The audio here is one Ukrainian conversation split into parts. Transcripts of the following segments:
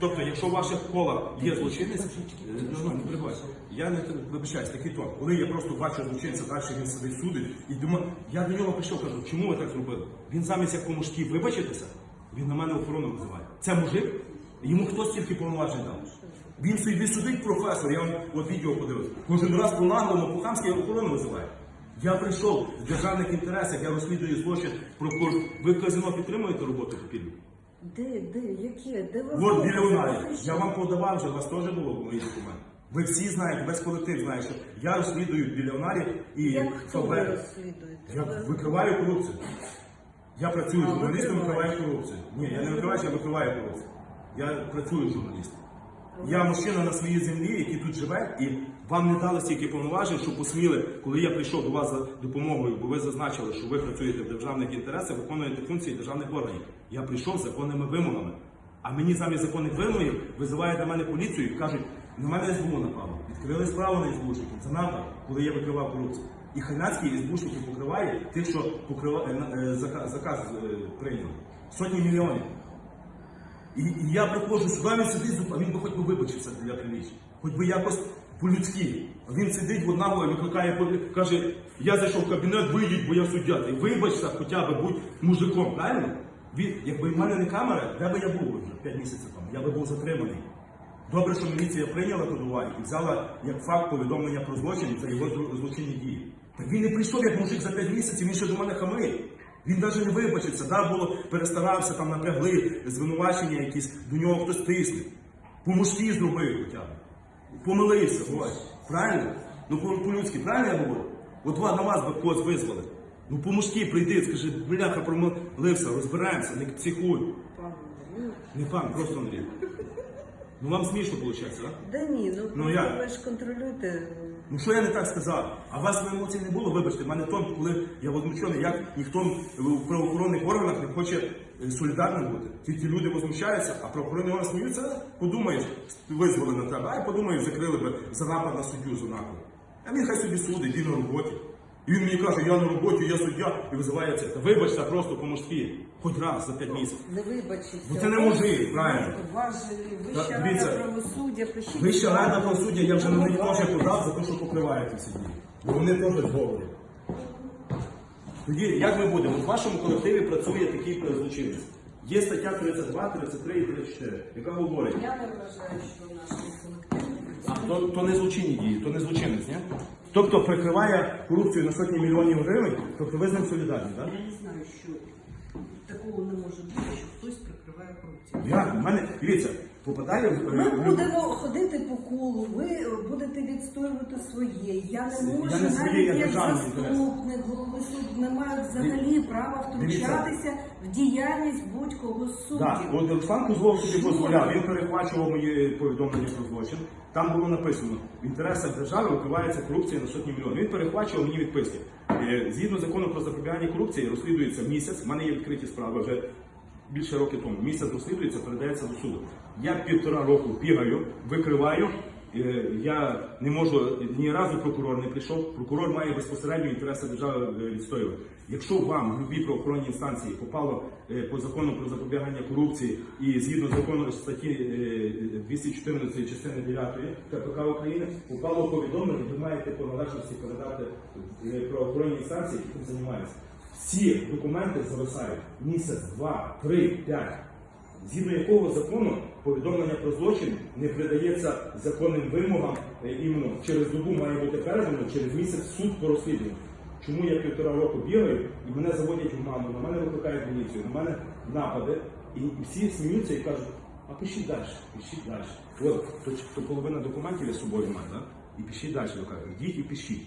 Тобто, якщо в ваших колах є злочинець, е, ну, не перебувайте. Я не вибачаюсь, такий тон. Коли я просто бачу злочинця, далі він сидить судить, і думаю, я до нього прийшов, кажу, чому ви так зробили? Він замість як по-мужськи вибачитися, він на мене охорону визиває. Це мужик? Йому хто стільки повноважень дав? Він собі судить професор, я вам от відео подивився. Кожен раз по наглому, по хамськи охорону визиває. Я прийшов в державних інтересах, я розслідую злочин прокурор. Ви казино підтримуєте роботу підлітку? Де, де, яке? Де ви От були? біля Унаї. Я вам подавав вже, у вас теж було мої документи. Ви всі знаєте, весь колектив знає, що я розслідую біля Унарі і Як хто ви ФБР. розслідуєте? Я Ви- викриваю корупцію. Я працюю А, журналістом, викриваєте. викриваю корупцію. Ні, я не викриваю, я викриваю корупцію. Я працюю журналістом. Я мужчина на своїй землі, який тут живе, і вам не дали стільки повноважень, що посміли, коли я прийшов до вас за допомогою, бо ви зазначили, що ви працюєте в державних інтересах, виконуєте функції державних органів. Я прийшов з законними вимогами. А мені замість законних вимогів визивають на мене поліцію і кажуть, на мене СБУ напало. Відкрили справу на СБУшників. Це напад, коли я викривав корупцію. І Хайнацький СБУшників покриває тих, що покрива... е, е, зака- заказ е, прийняли. Сотні мільйонів. І, і я приходжу сюди, він сидить, а він би хоч би вибачився для приліччя. Хоч би якось по-людськи. А він сидить в одному, викликає, каже, я зайшов в кабінет, вийдіть, бо я суддя. І вибачся, хоча б будь мужиком, правильно? Він, якби в мене не камера, де би я був вже 5 місяців тому, я би був затриманий. Добре, що міліція прийняла Кодувай і взяла як факт повідомлення про злочин за його злочинні дії. Так він не прийшов як мужик за 5 місяців, він ще до мене хамить. Він навіть не вибачився, да, було, перестарався, там напрягли звинувачення якісь, до нього хтось тисне. По-мужськи зробив хоча б. Помилився, ось. Правильно? Ну по- по-людськи, правильно я говорю? От на вас би когось визвали. Ну по-мужськи прийди, скажи, бляха, промилився, розбираємося, не психуй. Не пан, просто Андрій. Ну вам смішно виходить, а? Да ні, ну, Ну, як? ви ж контролюєте. Ну що я не так сказав? А у вас емоцій не було? Вибачте, в мене тон, коли я возмущений, як ніхто в правоохоронних органах не хоче е, солідарним бути. Тільки люди возмущаються, а правоохоронні органи сміються, подумаєш, визвали на тебе, а й подумаєш, закрили би за напад на суддю за напад. А він хай собі судить, він на роботі. І він мені каже, я на роботі, я суддя, і визиває це. Та вибачте, просто по-мужськи, хоч раз за п'ять місяців. Не вибачіться. Бо це не мужик, правильно. Та, вища дивіться, рада правосуддя, пишіть. Вища рада правосуддя, я вже на них теж подав за те, що покриваєте ці дії. Бо вони теж зговорять. Тоді, як ми будемо? В вашому колективі працює такий злочинець. Є стаття 32, 33 і 34, яка говорить, Я не вважаю, що в нашому колективі а то, то не злочинні дії, то не злочинець, ні? Тобто прикриває корупцію на сотні мільйонів гривень, тобто ви з ним солідарні, так? Я не знаю, що такого не може бути, хтось прикриває корупцію. Як? У мене, дивіться, попадає в- Ми в- будемо ходити по колу, ви будете відстоювати своє. Я не Я можу не своє, навіть як державний інтерес. заступник голови суду не маю взагалі права втручатися в діяльність будь-кого з суддів. Так, от Руслан Козлов собі дозволяв, він перехвачував мої повідомлення про злочин. Там було написано, в інтересах держави викривається корупція на сотні мільйонів. Він перехвачував мені відписки. Е, Згідно закону про запобігання корупції, розслідується місяць. У мене є відкриті справи вже більше роки тому. Місяць розслідується, передається до суду. Я півтора року бігаю, викриваю. Е, Я не можу ні разу прокурор не прийшов. Прокурор має безпосередньо інтереси держави е, відстоювати. Якщо вам в любій правоохоронній інстанції попало е, по закону про запобігання корупції і згідно закону статті е, 214 частини 9 КПК України попало повідомлення, ви маєте по належності передати правоохоронній інстанції, які займаються. Всі документи зависають місяць, два, три, п'ять згідно якого закону повідомлення про злочин не придається законним вимогам іменно через добу має бути передано, через місяць суд по розслідуванню. Чому я півтора року бігаю і мене заводять в маму, на мене викликають міліцію, на мене напади, і, всі сміються і кажуть, а пишіть далі, пишіть далі. От, то, то половина документів я з собою маю, да? і пишіть далі, ви кажете, йдіть і пишіть.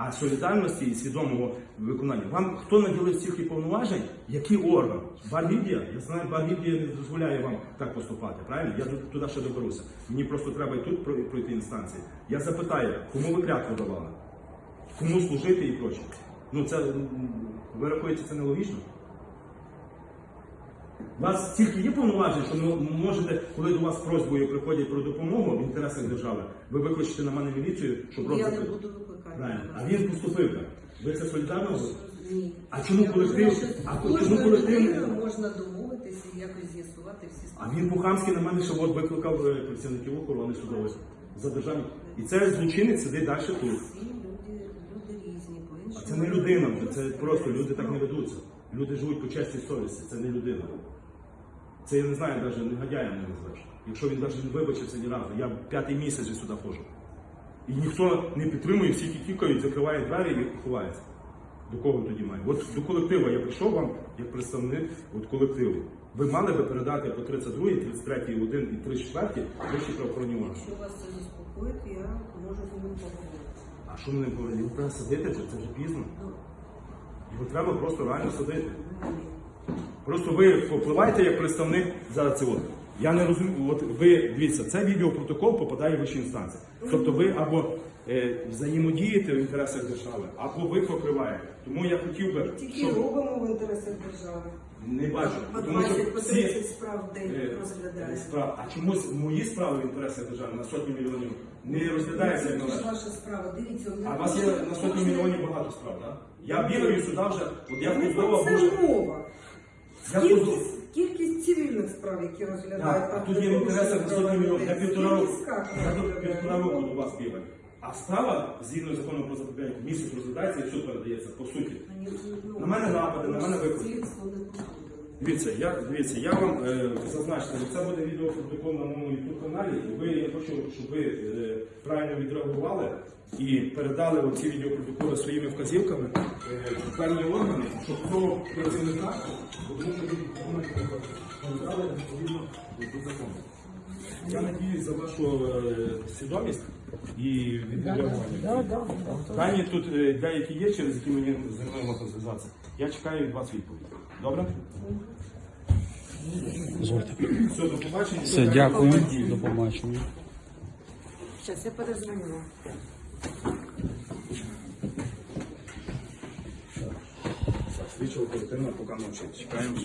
А солідарності і свідомого виконання. Вам хто наділив цих і повноважень? Який орган? Баргідія? Я знаю, Баргідія не дозволяє вам так поступати, правильно? Я туди ще доберуся. Мені просто треба і тут пройти інстанції. Я запитаю, кому ви клятву давали? Кому служити і проче. Ну це ви рахуєте, це нелогічно? У вас тільки є повноваження, що ви можете, коли до вас з просьбою приходять про допомогу в інтересах держави, ви викличете на мене міліцію, щоб Я не буду викликати. Правильно. А він поступив так. Ви це солідарно? Ні. А чому Я колектив- а з чому кожною колектив- можна домовитися і якось з'ясувати всі А він Бухамський на мене ще от викликав е, працівників охорони судової за державні. І це злочинець сидить далі тут. Всі люди, люди різні, А це не людина вже, це просто люди так не ведуться. Люди живуть по честі совісті, це не людина. Це я не знаю, навіть негодяєм не назвеш. Якщо він навіть не вибачився ні разу, я п'ятий місяць вже сюди ходжу. І ніхто не підтримує, всі кікають, закриває двері і ховається. До кого тоді має? От до колективу я прийшов вам як представник от колективу. Ви мали би передати по 32, 33, 1 і 34 вищі правоохоронні органи. Якщо вас це заспокоїть, я можу з ним поговорити. А що ми не повинні? Його треба садити вже, це вже пізно. Ну, Його треба просто реально садити. Ну, Просто ви попливаєте як представник за це. От. Я не розумію, от ви дивіться, це відеопротокол попадає в вищі інстанції. Тобто ви або е, взаємодієте в інтересах держави, або ви покриваєте. Тому я хотів би, Тільки щоб робимо в інтересах держави. не бачу, По тому що 20 по всі 30 справ в день е, розглядаємо. справ, а чомусь мої справи в інтересах держави на сотні мільйонів не розглядаються як Це ж належить. ваша справа. Дивіться, А у вас є на сотні мільйонів багато справ, так? Я бігаю сюди вже, от я Не Кузлова це мова. Кількість, кількість цивільних справ, які розглядають. Так, а тут є в інтересах на. Півтора року, півтора до вас бігаю. А справа, згідно закону про запобігання, місяць розглядається і в передається, по суті. На мене напади, на мене виклики. Дивіться, я, дивіться, я вам е, зазначити, це буде відеопротокол на моєму YouTube каналі, і ви, я хочу, щоб ви е, правильно відреагували і передали оці відеопротоколи своїми вказівками е, в певні органи, щоб цього працівника, тому що він передали відповідно до закону. Я надіюсь за вашу е, свідомість і відреагування. Дані тут е, деякі є, через які мені з ними можна зв'язатися. Я чекаю від вас відповідь. Добре? Дозвольте. Все, до побачення. Все, дякую. До побачення. Зараз я перезвоню. вам. Слідчого поки мовчить. Чекаємо.